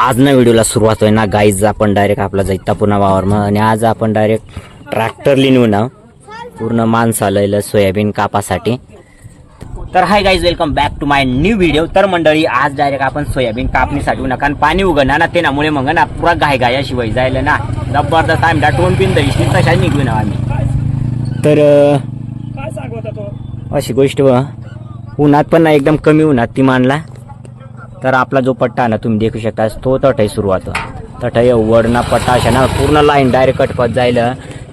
आज ना व्हिडिओला सुरुवात होय ना गाईज आपण डायरेक्ट आपला जायता पुन्हा वावर मग. आणि आज आपण डायरेक्ट ट्रॅक्टरली नेऊ ना पूर्ण माणसं आलेलं सोयाबीन कापासाठी. तर hi guys welcome back to my new video तर मंडळी आज डायरेक्ट आपण सोयाबीन कापणीसाठी नका आणि पाणी उघडणार ना. ते नामुळे मग ना पुरा गाय गायाशिवाय जायला ना. जबरदस्त आम्ही दाटवून पिन तरी. तशा निघू ना आम्ही? तर अशी गोष्ट उन्हात पण ना एकदम कमी उन्हात ती मानला. तर आपला जो पट्टा आहे ना तुम्ही देखू शकता तो तटाई सुरुवात तटाई वडना पट्टा अशा ना पूर्ण लाईन डायरेक्ट कटपत जाईल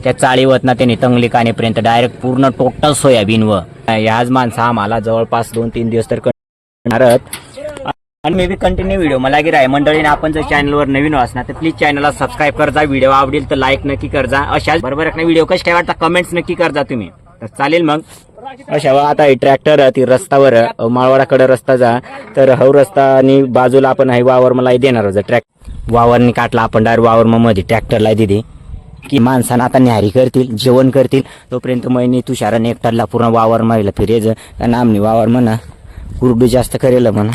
त्या चाळीवत ना त्यांनी तंगली कानेपर्यंत डायरेक्ट पूर्ण टोटल सोयाबीन व ह्याच माणसं आम्हाला जवळपास दोन तीन दिवस तर करणारच. आणि मे बी कंटिन्यू व्हिडिओ मला गिर आहे मंडळीने आपण जर चॅनलवर नवीन असणार तर प्लीज चॅनलला सबस्क्राईब करजा. व्हिडिओ आवडेल तर लाईक नक्की करजा. अशाच बरोबर व्हिडिओ कसे काय वाटता कमेंट्स नक्की करजा तुम्ही. तर चालेल मग. अशा वा आता ट्रॅक्टर ती रस्त्यावर माळवाडाकडे रस्ता जा. तर हव रस्ता आणि बाजूला आपण आहे वावर मला देणार होतं. ट्रॅक वावरनी काटला आपण डायरेक्ट वावर मग मध्ये ट्रॅक्टरला दिली. की माणसानं आता न्यारी करतील जेवण करतील. तोपर्यंत महिने तुषाराने एकटाला पूर्ण वावर मारला फिरेज. कारण आमनी वावर म्हणा कुरडू जास्त करेल म्हणा.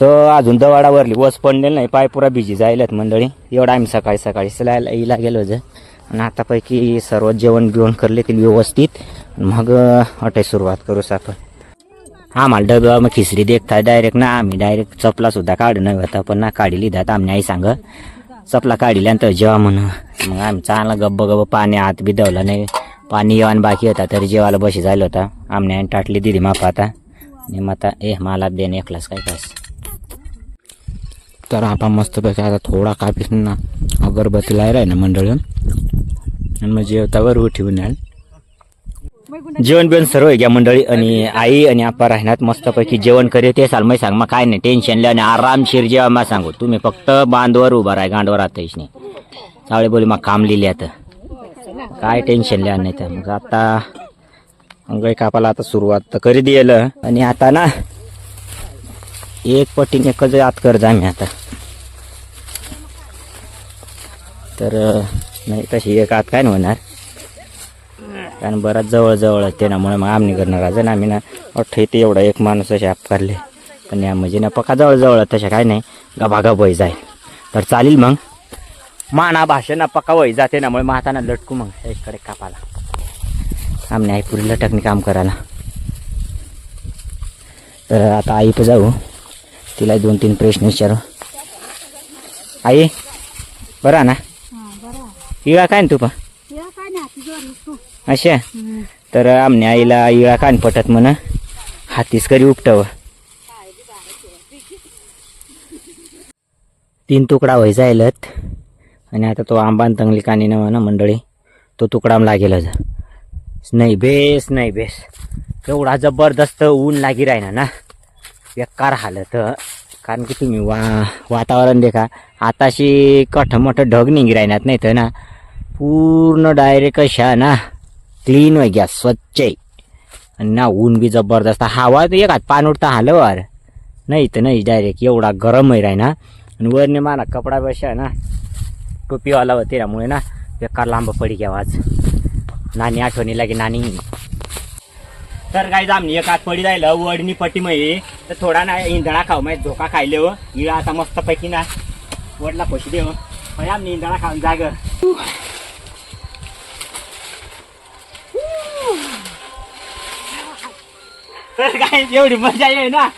तर अजून दवाडावरली वस पडलेलं नाही पाय पुरा बिजी जायलात मंडळी. एवढं आम्ही सकाळी सकाळी सलायला इला गेलो जर आणि आतापैकी सर्व जेवण बिवण करले ते व्यवस्थित. मग हटे सुरुवात करूस आपण आम्हाला डबा मग खिचडी देखता डायरेक्ट ना आम्ही डायरेक्ट चपला सुद्धा काढणं होता पण ना काढी लिहितात आम्ही आई सांग. चपला काढल्यानंतर जेव्हा म्हणून मग आम्ही चांगला गब्ब गब्ब पाणी आत बी दवला नाही. पाणी येऊन बाकी होता तरी जेवायला बशी झालं होता. आमने टाटली दिली मापा आता. आणि मग आता ए मला देणे एकलाच काय काय तर आपण मस्तपैकी आता थोडा कापीस ना अगरबत्ती लायला आहे ना मंडळ आणि मग जेवतावर उठवून याल जेवण बिवण सर्व घ्या मंडळी आणि आई आणि आपा राहण्यात मस्तपैकी. जेवण करे ते साल मग सांग मग काय नाही टेन्शन लिहा आणि आरामशीर जेव्हा मग सांगू. तुम्ही फक्त बांधवर उभा राहा गांडवर आता नाही. चावळे बोली मग काम लिहिले आता. काय टेन्शन लिहा नाही तर मग आता अंगई कापाला आता सुरुवात तर करी दिल आणि आता ना एक पटीने एकच आत कर जा मी आता. तर नाही तशी एक आत काय नाही होणार. कारण बराच जवळ जवळ आहे त्यामुळे मग आम्ही करणार आज. ना आम्ही ना अठ्ठ ते एवढा एक माणूस असे आप करले पण या म्हणजे ना पका जवळ जवळ तशा काय नाही. गबागब वय जाईल. तर चालेल मग. माना भाषा ना पका वय जाते ना मग माताना लटकू मग. इकडे कापाला. आमने आई पुरी लटकणे काम करायला. तर आता आई पण जाऊ. तिला दोन तीन प्रश्न विचारू. आई बरं ना? इळा काय ना तू पण? अशा? तर आमने आईला इळा कान पटत म्हण. हातीस करी उपटव. तीन तुकडा व्हाय जायलत. आणि आता तो आंबा तंगली कानी ना म्हणा मंडळी. तो तुकडा लागेल जा नाही बेस नाही बेस. एवढा जबरदस्त ऊन लागी राहिना ना. बेकार हालत. कारण की तुम्ही वा वातावरण देखा. आताशी कठमोठ ढग निघी राहणार नाही तर ना. पूर्ण डायरेक्ट अशा ना क्लीन वय गॅस स्वच्छ आहे. आणि ना ऊन बी जबरदस्त. हवा तर एक हात पान उठता हलवार. नाही तर नाही डायरेक्ट एवढा गरम आहे राही ना. आणि वरने माना कपडा बशा ना टोपीवाला होते त्यामुळे ना बेकार लांब पडी घ्यावा आज नानी आठवणी लागे नानी. तर काय जामनी एक हात पडी राहिलं वडनी पट्टी मये. तर थोडा ना इंधळा खाऊ माहिती धोका खायले हो. इळा आता मस्त पैकी ना वडला पशी देव म्हणजे हो. आमनी इंधळा खाऊन जाग. तर काय एवढी मजा येईल ना?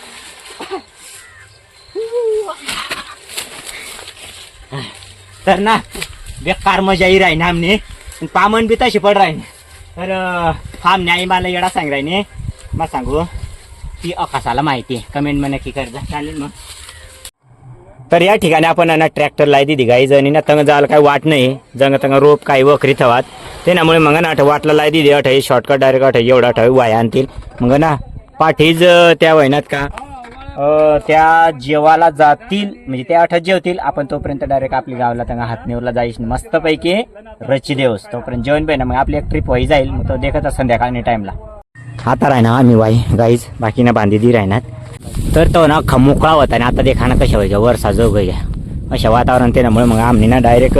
तर ना बेकार मजा येई राही ना आमने पामन बी तशी पड राही तर आमने आई मला येडा सांग राही मग सांगू. ती अकासाला माहिती आहे. कमेंटमध्ये नक्की कर चालेल मग. तर या ठिकाणी आपण ना ट्रॅक्टर लाई दिली गाई जणी ना तंग जायला काय वाट नाही. जंग तंग रोप काही वखरी थवात. त्यामुळे मग ना अठ वाटला लाई दिली अठ शॉर्टकट डायरेक्ट अठ एवढा अठ वाया आणतील. मग ना पाठीज त्या वहिन्यात का? त्या जेवाला जातील म्हणजे त्या आठात जेवतील आपण तोपर्यंत डायरेक्ट आपली गावाला त्यांना हातनेवरला जायची मस्तपैकी रची देऊस. तोपर्यंत जेवण पाहिजे मग आपली एक ट्रिप व्हाई जाईल मग तो देखत संध्याकाळी टाइमला आता राही ना आम्ही वाई गाईज बाकी ना बांधी राहणार. तर तो ना खमुकळा होता ना आता देखा ना कशा व्हायच्या वरसा जो घ्या अशा वातावरण त्यामुळे मग आम्ही ना डायरेक्ट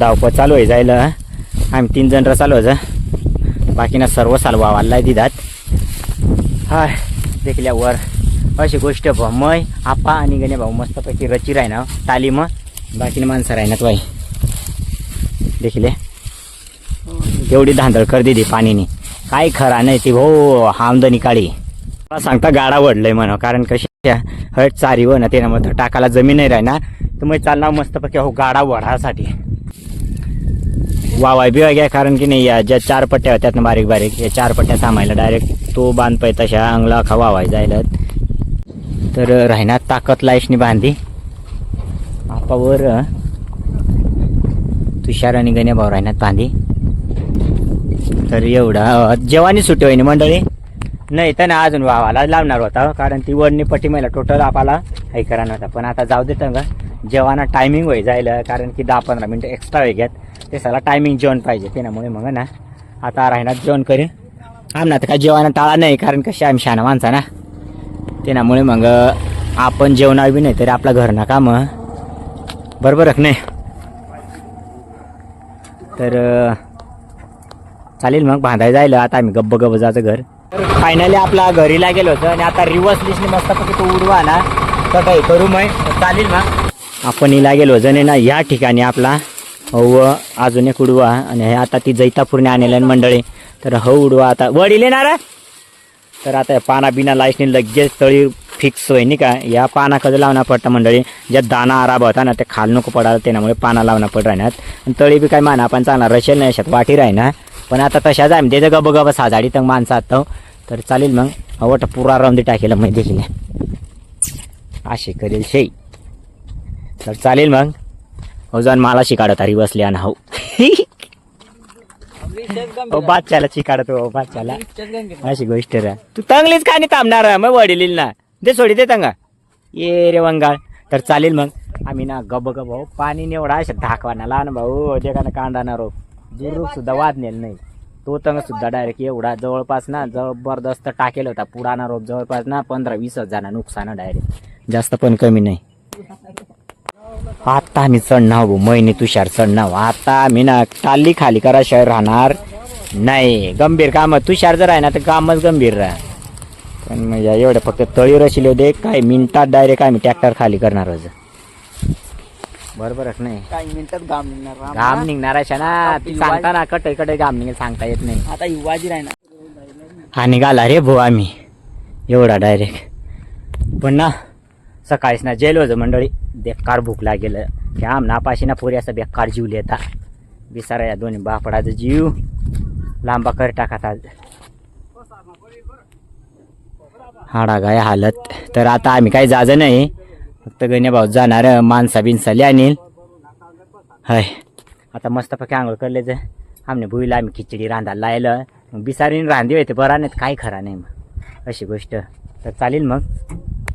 धावपळ चालू आहे जायला. आम्ही तीन जण चालू व्हायचं बाकीना सर्व साल वावाला दिदात. हाय देखल्या वर अशी गोष्ट भाऊ मय आपा आणि गणे भाऊ मस्तपैकी रची राही ना ताली मग बाकीने माणसं राही ना बाई. देखील? तेवढी धांदळ कर दिली पाणीनी. काय खरा नाही ती भाऊ आमदनी काळी. मला सांगता गाडा वडलंय म्हणा कारण कशी हट चारी व ना ते ना मग टाकाला जमीन नाही राहणार. तर मग चालणार मस्तपैकी हो गाडा वढासाठी. वावाय बिवा घ्या कारण की नाही या ज्या चार पट्ट्या होत्यात ना बारीक बारीक या चार पट्ट्या थांबायला डायरेक्ट तो बांधपाय तशा अंगला खा वावाय जायला. तर राहिना ताकद लाईशनी बांधली आपावर तुषार आणि गण्या भाऊ राहण्यात बांधी. तर एवढा जेवानी सुट्टी होईन मंडळी. नाही तर ना अजून वावाला लावणार होता कारण ती वडणी पट्टी मला टोटल आपला हे करा नव्हता पण आता जाऊ देतं का जेवाना टायमिंग होई जायला कारण की दहा पंधरा मिनटं एक्स्ट्रा वेग्यात ते सगळा टायमिंग जेवण पाहिजे. त्यामुळे मग ना आता राहणार जेवण करेन. आमना तर काय जेवण टाळा नाही कारण कशी आम्ही शहाणा माणसा ना. त्यामुळे मग आपण जेवणार बी नाही तरी आपला घर ना काम. बरोबर आहे नाही? तर चालेल मग बांधायला जायला. आता आम्ही गब्ब गब्ब जायचं घर. तर फायनली आपला घरीला गेलो होतं आणि आता रिवर्स लिस्टने मस्त तो उडवा ना. तर काही करू मग. चालेल मग. आपण हिला गेलो जण ना या ठिकाणी आपला. व अजून एक उडवा. आणि हे आता ती जैतापूरने आणलेलं आहे मंडळी. तर हो उडवा आता. वडील येणार आहे? तर आता पाना बिना लाईसने लगेच तळी फिक्स होई नाही का? या पाना कधी लावणं पडतं मंडळी? ज्या दाना आराब होता ना ते खाल नको पडायला त्यामुळे पाना लावणं पड राहण्यात आणि तळी बी काय माना पण चांगला रशेल नाही अशात वाटी राही पण आता तशाच आहे म्हणजे त्याचं गब गब साजाडी तर माणसं आता हो. तर चालेल मग. अवट पुरा राऊंदी टाकेल मग देखील असे करेल शे. तर चालेल मग. जाऊन मला शिकाडत हरी बसली आणि हो बादशाला शिकाडत हो बादशाला. अशी गोष्ट रा. तू चांगलीच का नाही थांबणार मग वडील ना. दे सोडी दे तंगा. ये रे वंगाळ. तर चालेल मग. आम्ही ना गब गब भाऊ पाणी निवडा अशा धाकवाना लहान भाऊ. देखाना कांदाना रोप. दुरूप सुद्धा वाजनेल नाही. तो तंग सुद्धा डायरेक्ट एवढा जवळपास ना जबरदस्त टाकेल होता. पुराणा रोप जवळपास ना पंधरा वीस हजार नुकसान डायरेक्ट जास्त पण कमी नाही. आता आम्ही चढणार भाऊ महिने तुषार चढणार आता आम्ही ना टाली खाली करा शहर राहणार नाही. गंभीर काम तुषार जर आहे ना तर कामच गंभीर राह. पण म्हणजे एवढं फक्त तळी रशिले होते काय मिनिटात डायरेक्ट आम्ही ट्रॅक्टर खाली करणार बरोबरच नाही. काही मिनिटात घाम निघणार राम. घाम निघणार अशा ना ती सांगता ना कट कटे घाम निघेल सांगता येत नाही. आता युवाजी राहणार हा निघाला रे भाऊ आम्ही. एवढा डायरेक्ट पण ना सकाळीच ना जेल होतं मंडळी. बेकार भूक लागेल. की आम नापाशी ना पोरी असं बेकार जीव लेता. बिसारा या दोन्ही बापडाचा जीव. लांबा कर टाकात आज हाडा गाय हालत. तर आता आम्ही काही जायचं नाही. फक्त गण्या भाऊ जाणार माणसा बिनसाली आणील हय. आता मस्तपैकी आंघोळ करले करलेच आमने भुईला आम्ही खिचडी रांधायला लायलं. बिसारीन बिसारीने रांधी होते बरा नाहीत काही खरा नाही मग. अशी गोष्ट. तर चालेल मग.